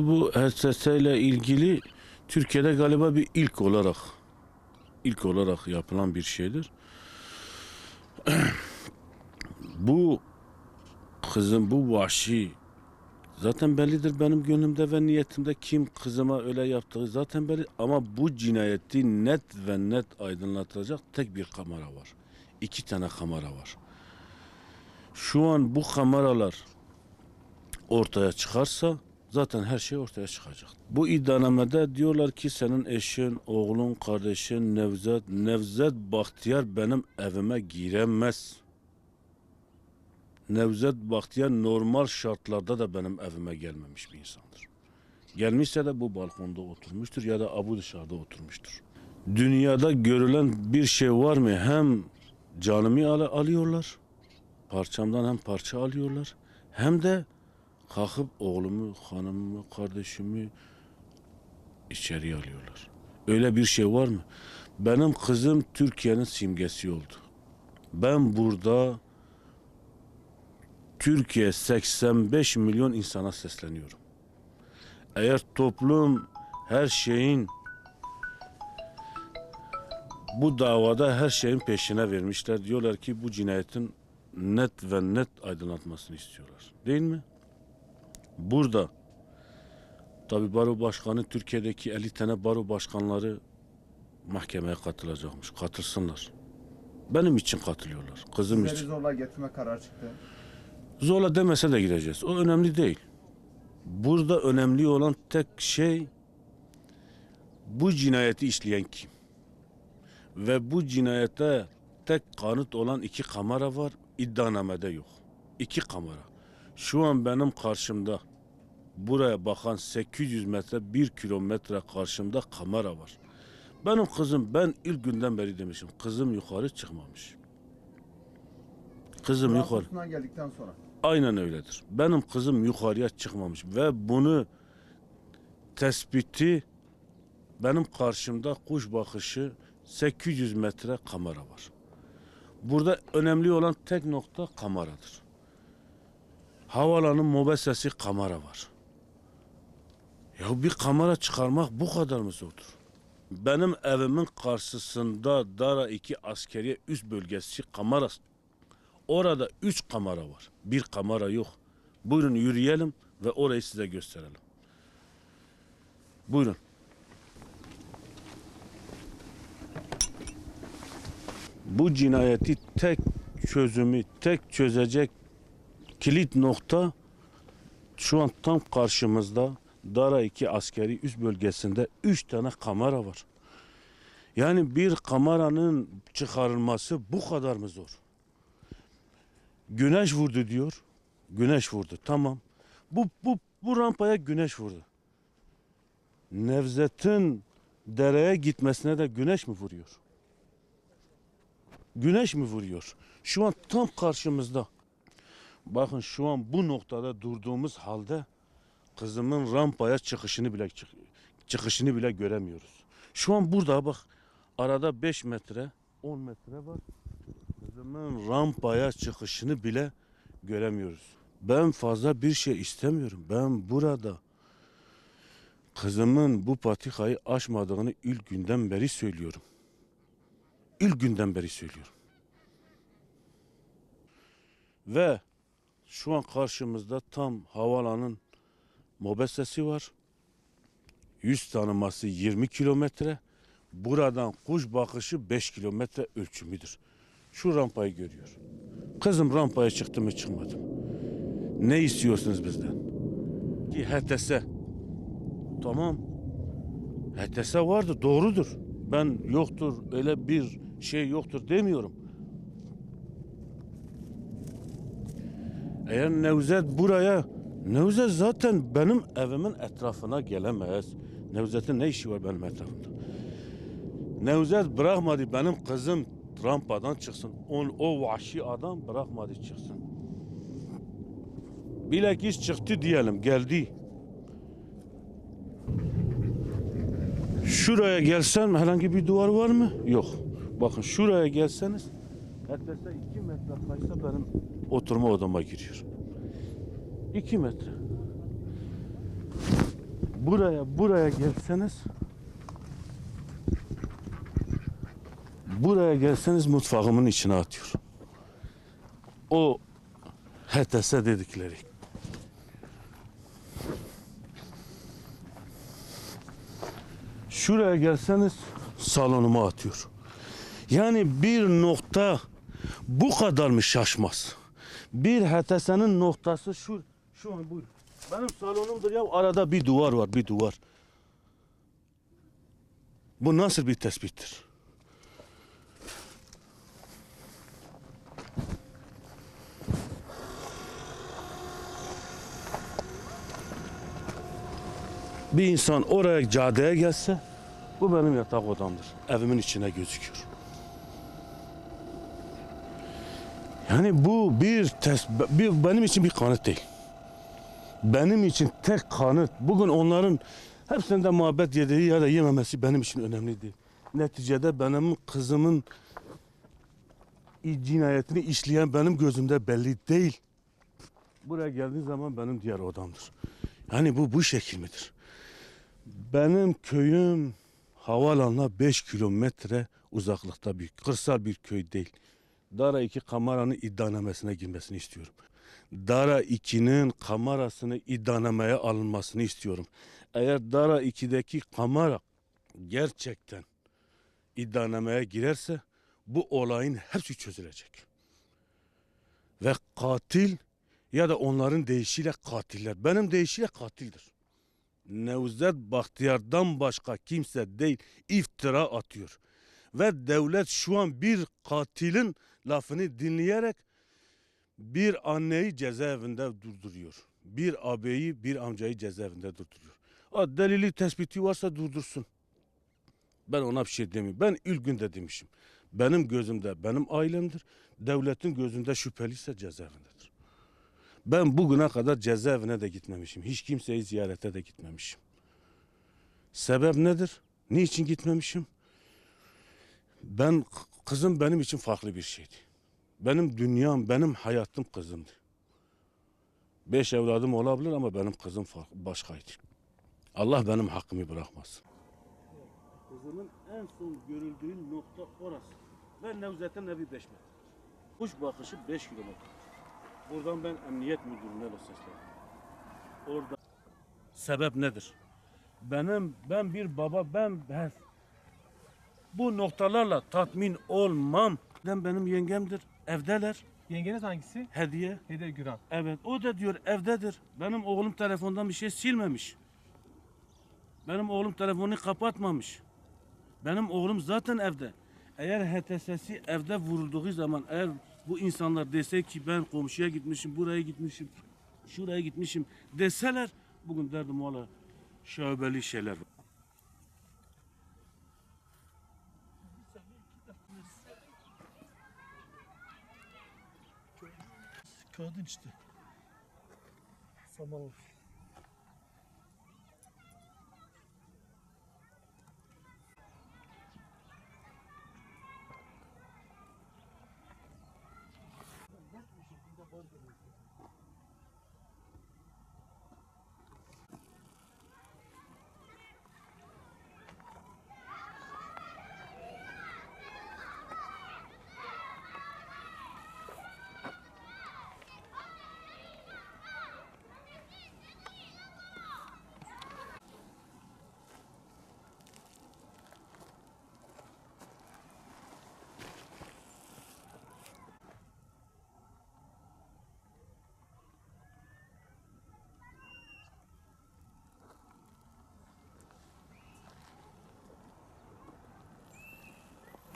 Bu HSS ile ilgili Türkiye'de galiba bir ilk olarak ilk olarak yapılan bir şeydir. bu kızım bu vahşi zaten bellidir benim gönlümde ve niyetimde kim kızıma öyle yaptığı zaten belli ama bu cinayeti net ve net aydınlatacak tek bir kamera var. İki tane kamera var. Şu an bu kameralar ortaya çıkarsa zaten her şey ortaya çıkacak. Bu iddianamede diyorlar ki senin eşin, oğlun, kardeşin Nevzat, Nevzat Bahtiyar benim evime giremez. Nevzat Bahtiyar normal şartlarda da benim evime gelmemiş bir insandır. Gelmişse de bu balkonda oturmuştur ya da abu dışarıda oturmuştur. Dünyada görülen bir şey var mı? Hem canımı al- alıyorlar, parçamdan hem parça alıyorlar, hem de kalkıp oğlumu, hanımımı, kardeşimi içeriye alıyorlar. Öyle bir şey var mı? Benim kızım Türkiye'nin simgesi oldu. Ben burada Türkiye 85 milyon insana sesleniyorum. Eğer toplum her şeyin bu davada her şeyin peşine vermişler. Diyorlar ki bu cinayetin net ve net aydınlatmasını istiyorlar. Değil mi? Burada tabi baro başkanı Türkiye'deki 50 tane baro başkanları mahkemeye katılacakmış. Katılsınlar. Benim için katılıyorlar. Kızım Sizleri için. zorla getirme kararı çıktı. Zorla demese de gideceğiz. O önemli değil. Burada önemli olan tek şey bu cinayeti işleyen kim? Ve bu cinayete tek kanıt olan iki kamera var. İddianamede yok. İki kamera. Şu an benim karşımda buraya bakan 800 metre 1 kilometre karşımda kamera var. Benim kızım ben ilk günden beri demişim. Kızım yukarı çıkmamış. Kızım yukarı. Geldikten sonra. Aynen öyledir. Benim kızım yukarıya çıkmamış ve bunu tespiti benim karşımda kuş bakışı 800 metre kamera var. Burada önemli olan tek nokta kameradır. Havalanın mobesesi kamera var. Ya bir kamera çıkarmak bu kadar mı zordur? Benim evimin karşısında Dara 2 askeriye üst bölgesi kamera Orada üç kamera var. Bir kamera yok. Buyurun yürüyelim ve orayı size gösterelim. Buyurun. Bu cinayeti tek çözümü, tek çözecek kilit nokta şu an tam karşımızda Dara 2 askeri üst bölgesinde üç tane kamera var. Yani bir kameranın çıkarılması bu kadar mı zor? Güneş vurdu diyor. Güneş vurdu. Tamam. Bu bu bu rampaya güneş vurdu. Nevzet'in dereye gitmesine de güneş mi vuruyor? Güneş mi vuruyor? Şu an tam karşımızda. Bakın şu an bu noktada durduğumuz halde kızımın rampaya çıkışını bile çık- çıkışını bile göremiyoruz. Şu an burada bak arada 5 metre 10 metre var. Kızımın rampaya çıkışını bile göremiyoruz. Ben fazla bir şey istemiyorum. Ben burada kızımın bu patikayı aşmadığını ilk günden beri söylüyorum. İlk günden beri söylüyorum. Ve şu an karşımızda tam havalanın mobesesi var. Yüz tanıması 20 kilometre. Buradan kuş bakışı 5 kilometre ölçümüdür. Şu rampayı görüyor. Kızım rampaya çıktı mı çıkmadı mı? Ne istiyorsunuz bizden? Ki HTS. Tamam. HTS vardı doğrudur. Ben yoktur öyle bir şey yoktur demiyorum. Eğer Nevzat buraya Nevzat zaten benim evimin etrafına gelemez. Nevzat'ın ne işi var benim etrafımda? Nevzat bırakmadı benim kızım rampadan çıksın. On, o vahşi adam bırakmadı çıksın. Bilakis çıktı diyelim geldi. Şuraya gelsem herhangi bir duvar var mı? Yok. Bakın şuraya gelseniz neredeyse iki metre kaysa benim oturma odama giriyor. İki metre. buraya buraya gelseniz buraya gelseniz mutfağımın içine atıyor. O HTS dedikleri. Şuraya gelseniz salonuma atıyor. Yani bir nokta bu kadar mı şaşmaz? Bir HTS'nin noktası şu şu an buyur. Benim salonumdur ya arada bir duvar var bir duvar. Bu nasıl bir tespittir? Bir insan oraya caddeye gelse bu benim yatak odamdır. Evimin içine gözüküyor. Yani bu bir, tes, bir benim için bir kanıt değil. Benim için tek kanıt bugün onların hepsinde muhabbet yediği ya da yememesi benim için önemli değil. Neticede benim kızımın cinayetini işleyen benim gözümde belli değil. Buraya geldiği zaman benim diğer odamdır. Yani bu bu şekil midir? Benim köyüm havaalanına 5 kilometre uzaklıkta bir kırsal bir köy değil. Dara 2 kameranın iddianamesine girmesini istiyorum. Dara 2'nin kamerasını iddianameye alınmasını istiyorum. Eğer Dara 2'deki kamera gerçekten iddianameye girerse bu olayın hepsi çözülecek. Ve katil ya da onların deyişiyle katiller. Benim deyişiyle katildir. Nevzat Bahtiyar'dan başka kimse değil iftira atıyor. Ve devlet şu an bir katilin lafını dinleyerek bir anneyi cezaevinde durduruyor. Bir ağabeyi bir amcayı cezaevinde durduruyor. O delili tespiti varsa durdursun. Ben ona bir şey demiyorum. Ben ilk günde demişim. Benim gözümde benim ailemdir. Devletin gözünde şüpheliyse cezaevindedir. Ben bugüne kadar cezaevine de gitmemişim. Hiç kimseyi ziyarete de gitmemişim. Sebep nedir? Niçin gitmemişim? Ben kızım benim için farklı bir şeydi. Benim dünyam, benim hayatım kızımdı. Beş evladım olabilir ama benim kızım farklı, başkaydı. Allah benim hakkımı bırakmasın. Kızımın en son görüldüğü nokta orası. Ve Nevzat'ın evi 5 metre. Kuş bakışı 5 kilometre. Buradan ben emniyet müdürüne de seslendim. Orada sebep nedir? Benim ben bir baba ben ben bu noktalarla tatmin olmam. Ben benim yengemdir. Evdeler. Yengeniz hangisi? Hediye. Hediye Güran. Evet o da diyor evdedir. Benim oğlum telefondan bir şey silmemiş. Benim oğlum telefonunu kapatmamış. Benim oğlum zaten evde. Eğer HTS'si evde vurulduğu zaman eğer bu insanlar dese ki ben komşuya gitmişim, buraya gitmişim, şuraya gitmişim deseler bugün derdim valla şöbeli şeyler var. Kadın işte. Samanlık.